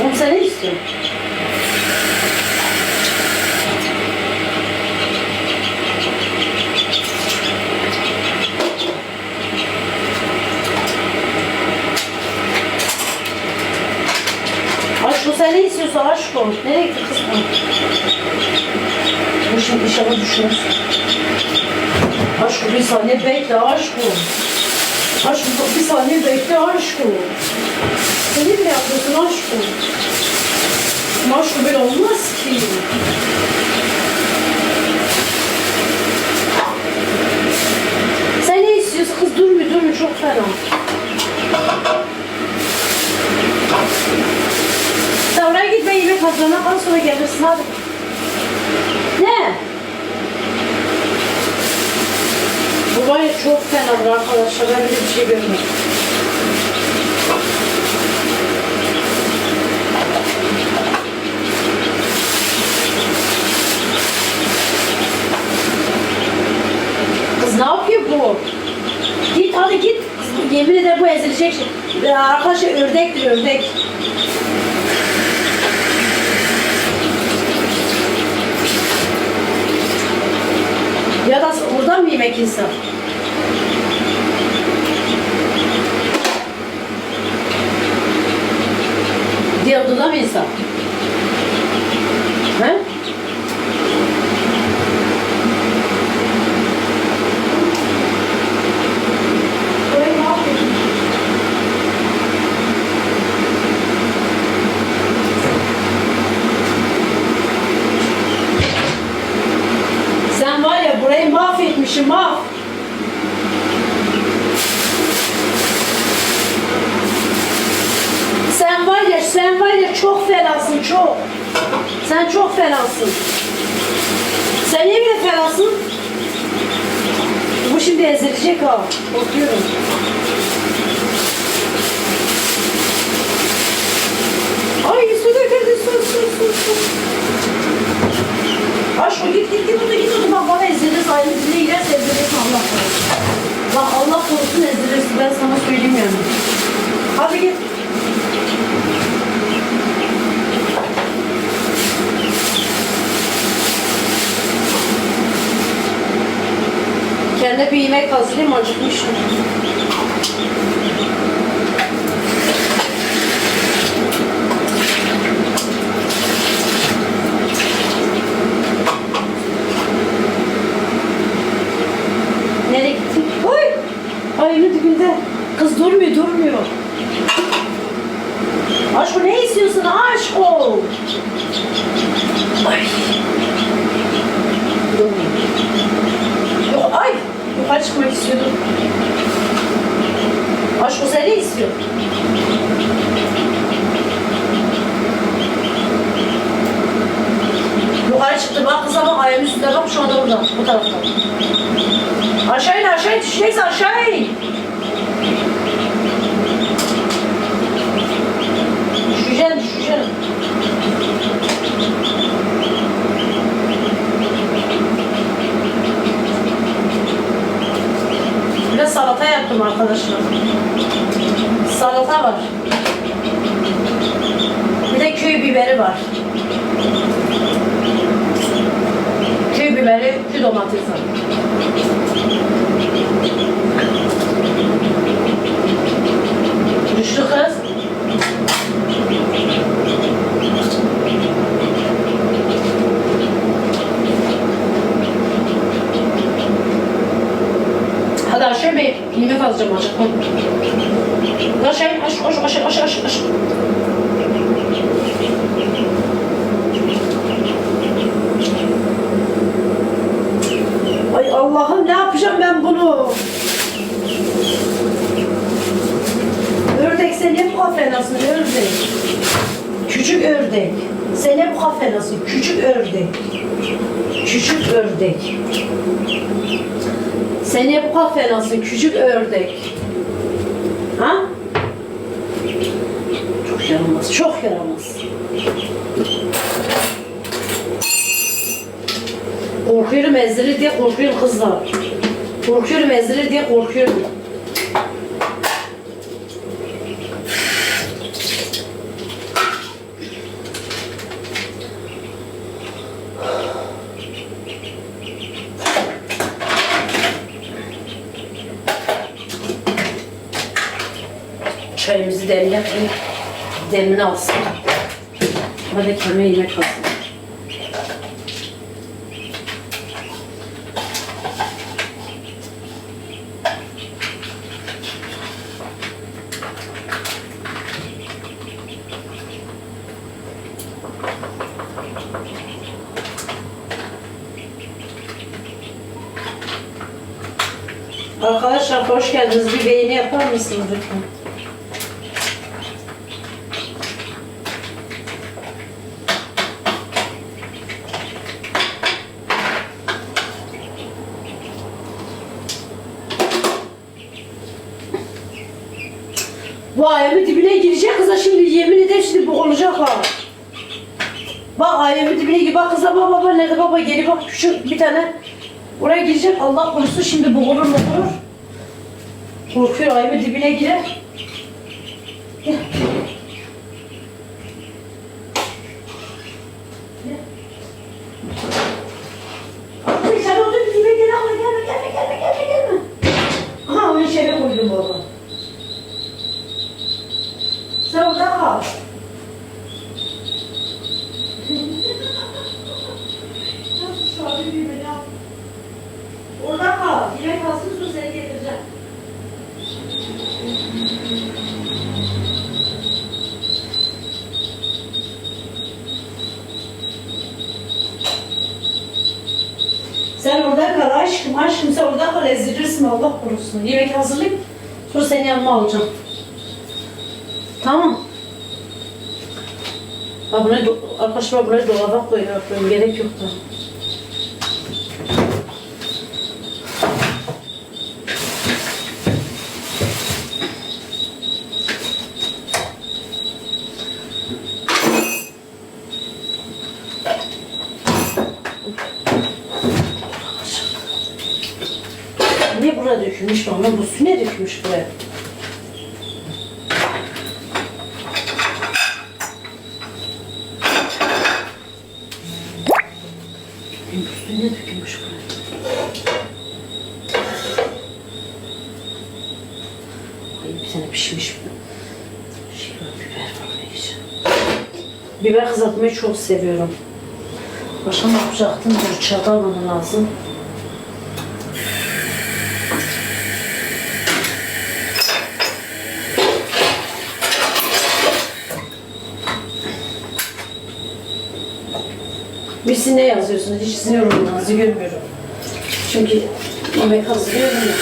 Oğlum sen ne istiyorsun? Aşkım sen ne istiyorsun aşkım? Nereye gitti kız bu? Şimdi inşallah düşmez. Aşkım bir saniye bekle aşkım. Aşkım bir saniye bekle aşkım. Sen ne bile yapıyorsun aşkım? Aşkım böyle olmaz ki. Sen ne istiyorsun kız? Durmuyor durmuyor çok fena. Sen oraya git ben yemek hazırlana kal sonra gelirsin hadi. Ne? Bu var ya çok fena arkadaşlar. Ben bir şey görmedim. Kız ne yapıyor bu? Git hadi git. Kız, Yemin ederim bu ezilecek şey. Arkadaşlar ördektir ördek. Ya da oradan mı yemek insan? Diğer odada mı insan? He? Orayı ne yapıyorsun? Sen var ya burayı mahvetmişsin mahv. Sen var ya çok fenasın çok. Sen çok fenasın. Sen niye bile fenasın? Bu şimdi ezilecek ha. Korkuyorum. Ay su döküldü su su su su. Aşkım git git git orada git orada bak bana eziliriz ayrı dile girerse ezilirsin Allah korusun. Bak Allah korusun ezilirsin ben sana söyleyeyim yani. Hadi git. Kendine bir yemek hazırlayayım acıkmışım. Nereye gittin? Oy! Ayının dibinde. Kız durmuyor, durmuyor. Aşkım ne istiyorsun aşkım? Ay. Durmuyor. Yok ay. Yukarı çıkmak istiyordum. Aşkım sen ne istiyorsun? Yukarı çıktı bak kıza bak ayağının üstünde bak şu anda burada bu tarafta. Aşağı in aşağı in düşeceksin aşağı in. Düşeceksin düşeceksin. Biraz salata yaptım arkadaşlar. Salata var. Bir de köy biberi var. Köy biberi, köy domates var. Düştü kız. Hadi aşağı bir in, aşağı aşağı aşağı aşağı aşağı. aşağı. Ay Allah'ım ne yapacağım ben bunu? Ördek sen bu kafenasın ördek? Küçük ördek. Sen bu kafenasın? Küçük ördek. Küçük ördek. Sen bu kafenasın? Küçük ördek. Ha? Çok yaramaz, çok yaramaz. Korkuyorum ezdirir diye korkuyorum kızlar. Korkuyorum ezdirir diye korkuyorum. Çayımızı demle demini alsın. Hadi kendime yemek alsın. Arkadaşlar hoş geldiniz. Bir beğeni yapar mısınız lütfen? Bu ayağımın dibine girecek kıza şimdi yemin ederim şimdi boğulacak ha. Bak ayağımın dibine gir. Bak kıza bak baba nerede baba geri bak küçük bir tane. Oraya girecek Allah korusun şimdi boğulur boğulur. Korkuyor ayağımın dibine girer. Gel. Ay, Sen orada bir dibe gel ama gelme gelme gelme gelme gelme. Aha onu içeri koydum baba. Orada kal. Nasıl an bir beni al. Orada kal. Yemek kalsın sonra seni getireceğim. Sen orada kal aşkım, aşkım sen orada kal ezilirsin Allah korusun. Yemek hazırlayıp sonra seni yanıma alacağım. Tamam. Ha do- arkadaşlar buraya dolaba koyuyorum. Gerek yok da. Niye buraya dökülmüş bana? Bu su ne dökülmüş buraya? Benim bu su ne dökülmüş buraya? Ay bir tane pişmiş şey var, biber var neyse. Biber kızartmayı çok seviyorum. Ne yapacaktım? Dur çatal lazım. Birisi ne yazıyorsunuz? Hiç sizin yorumlarınızı görmüyorum. Çünkü yemek hazırlıyorum ya.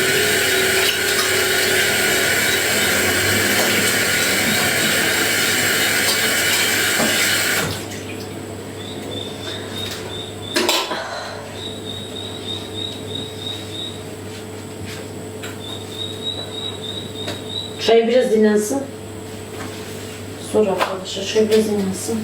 Çay biraz dinlensin. Sonra arkadaşlar çay biraz dinlensin.